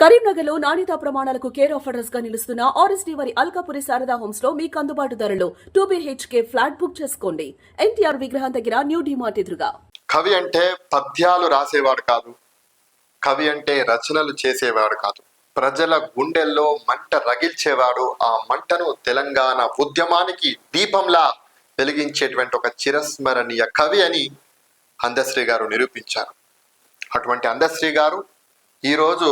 కరీంనగర్లో నాణ్యతా ప్రమాణాలకు కేర్ ఆఫ్ అడ్రస్గా నిలుస్తున్న ఆర్ఎస్డీ వారి అల్కాపురి శారదా హోమ్స్లో మీకు అందుబాటు ధరలో టూ బిహెచ్కే ఫ్లాట్ బుక్ చేసుకోండి. ఎన్టీఆర్ విగ్రహం దగ్గర న్యూ డిమార్ట్ ఎదురుగా. కవి అంటే పద్యాలు రాసేవాడు కాదు. కవి అంటే రచనలు చేసేవాడు కాదు. ప్రజల గుండెల్లో మంట రగిల్చేవాడు ఆ మంటను తెలంగాణ ఉద్యమానికి దీపంలా వెలిగించేటువంటి ఒక చిరస్మరణీయ కవి అని అందశ్రీ గారు నిరూపించారు. అటువంటి అందశ్రీ గారు ఈరోజు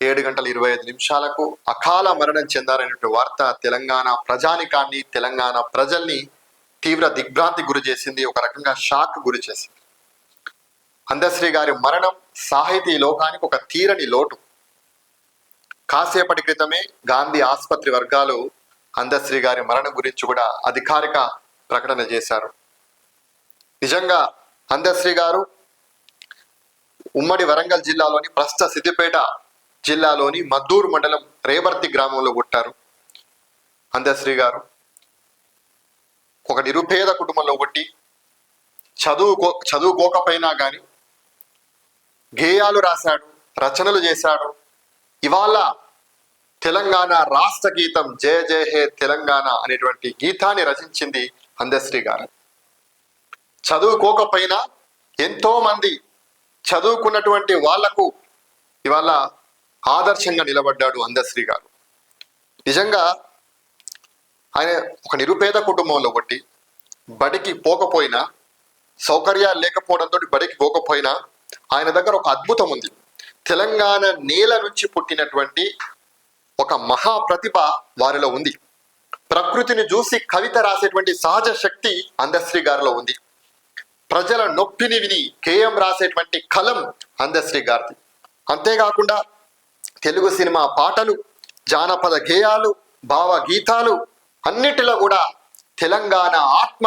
ఏడు గంటల ఇరవై ఐదు నిమిషాలకు అకాల మరణం చెందారనేటువంటి వార్త తెలంగాణ ప్రజానికాన్ని తెలంగాణ ప్రజల్ని తీవ్ర దిగ్భ్రాంతి గురి చేసింది ఒక రకంగా షాక్ గురి చేసింది. అందశ్రీ గారి మరణం సాహితీ లోకానికి ఒక తీరని లోటు. కాసేపటి క్రితమే గాంధీ ఆసుపత్రి వర్గాలు అందశ్రీ గారి మరణం గురించి కూడా అధికారిక ప్రకటన చేశారు. నిజంగా అందశ్రీ గారు ఉమ్మడి వరంగల్ జిల్లాలోని ప్రస్తుత సిద్దిపేట జిల్లాలోని మద్దూరు మండలం రేవర్తి గ్రామంలో పుట్టారు. అందశ్రీ గారు. ఒక నిరుపేద కుటుంబంలో ఒకటి చదువుకో చదువుకోకపోయినా కానీ గేయాలు రాశాడు రచనలు చేశాడు. ఇవాళ తెలంగాణ రాష్ట్ర గీతం జయ జయ హే తెలంగాణ అనేటువంటి గీతాన్ని రచించింది అందశ్రీ గారు. చదువుకోకపోయినా ఎంతో మంది చదువుకున్నటువంటి వాళ్ళకు ఇవాళ ఆదర్శంగా నిలబడ్డాడు అందశ్రీ గారు. నిజంగా ఆయన ఒక నిరుపేద కుటుంబంలో బట్టి బడికి పోకపోయినా సౌకర్యాలు లేకపోవడంతో బడికి పోకపోయినా ఆయన దగ్గర ఒక అద్భుతం ఉంది. తెలంగాణ నేల నుంచి పుట్టినటువంటి ఒక మహా ప్రతిభ వారిలో ఉంది. ప్రకృతిని చూసి కవిత రాసేటువంటి సహజ శక్తి అందశ్రీ గారిలో ఉంది. ప్రజల నొప్పిని విని కేయం రాసేటువంటి కలం అందశ్రీ గారిది. అంతేకాకుండా తెలుగు సినిమా పాటలు జానపద గేయాలు భావ గీతాలు అన్నిటిలో కూడా తెలంగాణ ఆత్మ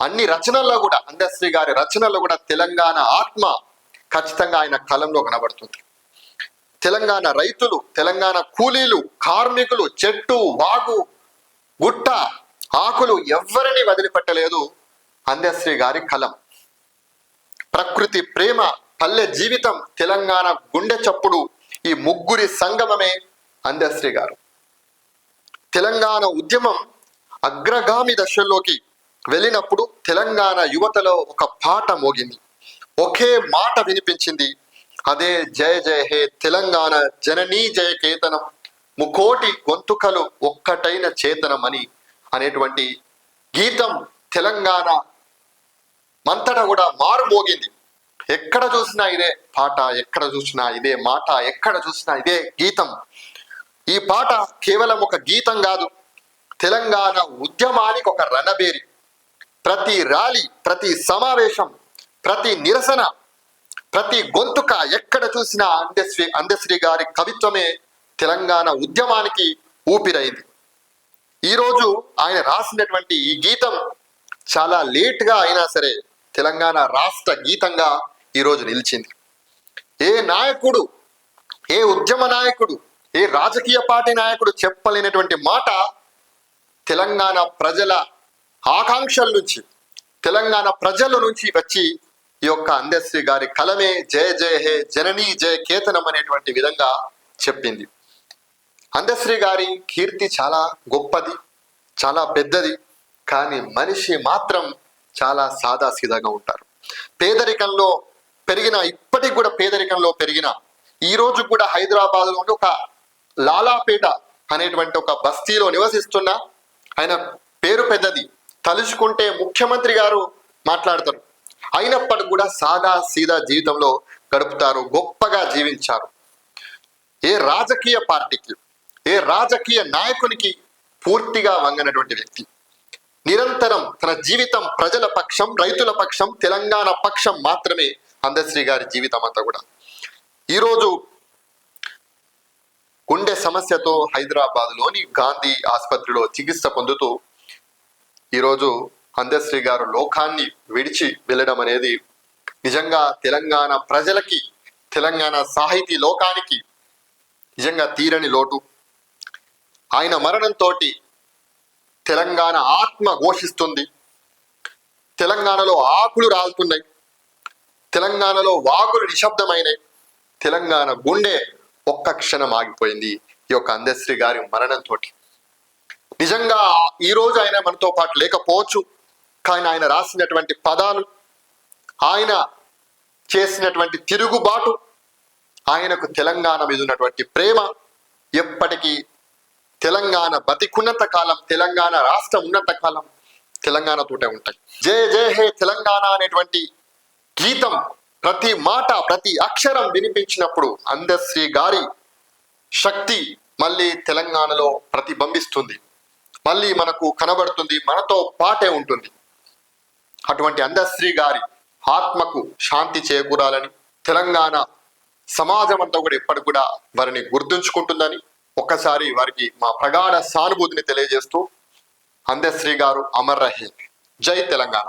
అన్ని రచనల్లో కూడా అందశ్రీ గారి రచనల్లో కూడా తెలంగాణ ఆత్మ ఖచ్చితంగా ఆయన కలంలో కనబడుతుంది. తెలంగాణ రైతులు తెలంగాణ కూలీలు కార్మికులు చెట్టు వాగు గుట్ట ఆకులు ఎవ్వరిని వదిలిపెట్టలేదు అందశ్రీ గారి కలం. ప్రకృతి ప్రేమ పల్లె జీవితం తెలంగాణ గుండె చప్పుడు ఈ ముగ్గురి సంగమమే అందశ్రీ గారు. తెలంగాణ ఉద్యమం అగ్రగామి దశల్లోకి వెళ్ళినప్పుడు తెలంగాణ యువతలో ఒక పాట మోగింది. ఒకే మాట వినిపించింది. అదే జయ జయ హే తెలంగాణ జననీ జయ కేతనం. ముకోటి గొంతుకలు ఒక్కటైన చేతనం అని అనేటువంటి గీతం తెలంగాణ మంతట కూడా మారుమోగింది. ఎక్కడ చూసినా ఇదే పాట ఎక్కడ చూసినా ఇదే మాట ఎక్కడ చూసినా ఇదే గీతం. ఈ పాట కేవలం ఒక గీతం కాదు తెలంగాణ ఉద్యమానికి ఒక రణబేరి. ప్రతి ర్యాలీ ప్రతి సమావేశం ప్రతి నిరసన ప్రతి గొంతుక ఎక్కడ చూసినా అందశ్రీ అందశ్రీ గారి కవిత్వమే తెలంగాణ ఉద్యమానికి ఊపిరైంది. ఈరోజు ఆయన రాసినటువంటి ఈ గీతం చాలా లేట్గా అయినా సరే తెలంగాణ రాష్ట్ర గీతంగా ఈరోజు నిలిచింది. ఏ నాయకుడు ఏ ఉద్యమ నాయకుడు ఏ రాజకీయ పార్టీ నాయకుడు చెప్పలేనటువంటి మాట తెలంగాణ ప్రజల ఆకాంక్షల నుంచి తెలంగాణ ప్రజల నుంచి వచ్చి ఈ యొక్క అందశ్రీ గారి కలమే జయ జయ హే జననీ జయ కేతనం అనేటువంటి విధంగా చెప్పింది. అందశ్రీ గారి కీర్తి చాలా గొప్పది చాలా పెద్దది కానీ మనిషి మాత్రం చాలా సాదాసీదాగా ఉంటారు. పేదరికంలో పెరిగిన ఇప్పటికి కూడా పేదరికంలో పెరిగిన ఈ రోజు కూడా హైదరాబాద్లో ఒక లాలాపేట అనేటువంటి ఒక బస్తీలో నివసిస్తున్న ఆయన పేరు పెద్దది. తలుచుకుంటే ముఖ్యమంత్రి గారు మాట్లాడతారు. అయినప్పటికి కూడా సాదా సీదా జీవితంలో గడుపుతారు గొప్పగా జీవించారు. ఏ రాజకీయ పార్టీకి ఏ రాజకీయ నాయకునికి పూర్తిగా వంగనటువంటి వ్యక్తి. నిరంతరం తన జీవితం ప్రజల పక్షం రైతుల పక్షం తెలంగాణ పక్షం మాత్రమే అందశ్రీ గారి జీవితం అంతా కూడా. ఈరోజు గుండె సమస్యతో హైదరాబాద్లోని గాంధీ ఆసుపత్రిలో చికిత్స పొందుతూ ఈరోజు అందశ్రీ గారు లోకాన్ని విడిచి వెళ్ళడం అనేది నిజంగా తెలంగాణ ప్రజలకి తెలంగాణ సాహితీ లోకానికి నిజంగా తీరని లోటు. ఆయన మరణంతో తెలంగాణ ఆత్మ ఘోషిస్తుంది. తెలంగాణలో ఆకులు రాలుతున్నాయి. తెలంగాణలో వాగులు నిశ్శబ్దమైనవి తెలంగాణ గుండె ఒక్క క్షణం ఆగిపోయింది ఈ యొక్క అందశ్రీ గారి మరణంతో నిజంగా ఈ రోజు ఆయన మనతో పాటు లేకపోవచ్చు కానీ ఆయన రాసినటువంటి పదాలు ఆయన చేసినటువంటి తిరుగుబాటు ఆయనకు తెలంగాణ మీద ఉన్నటువంటి ప్రేమ ఎప్పటికీ తెలంగాణ బతికున్నంత కాలం తెలంగాణ రాష్ట్రం ఉన్నంత కాలం తెలంగాణతోటే ఉంటాయి. జయ జయ హే తెలంగాణ అనేటువంటి గీతం ప్రతి మాట ప్రతి అక్షరం వినిపించినప్పుడు అందశ్రీ గారి శక్తి మళ్ళీ తెలంగాణలో ప్రతిబింబిస్తుంది. మళ్ళీ మనకు కనబడుతుంది మనతో పాటే ఉంటుంది. అటువంటి అందశ్రీ గారి ఆత్మకు శాంతి చేకూరాలని తెలంగాణ సమాజం అంతా కూడా ఎప్పటికి కూడా వారిని గుర్తుంచుకుంటుందని ఒక్కసారి వారికి మా ప్రగాఢ సానుభూతిని తెలియజేస్తూ అందశ్రీ గారు అమర్ రహీం. జై తెలంగాణ.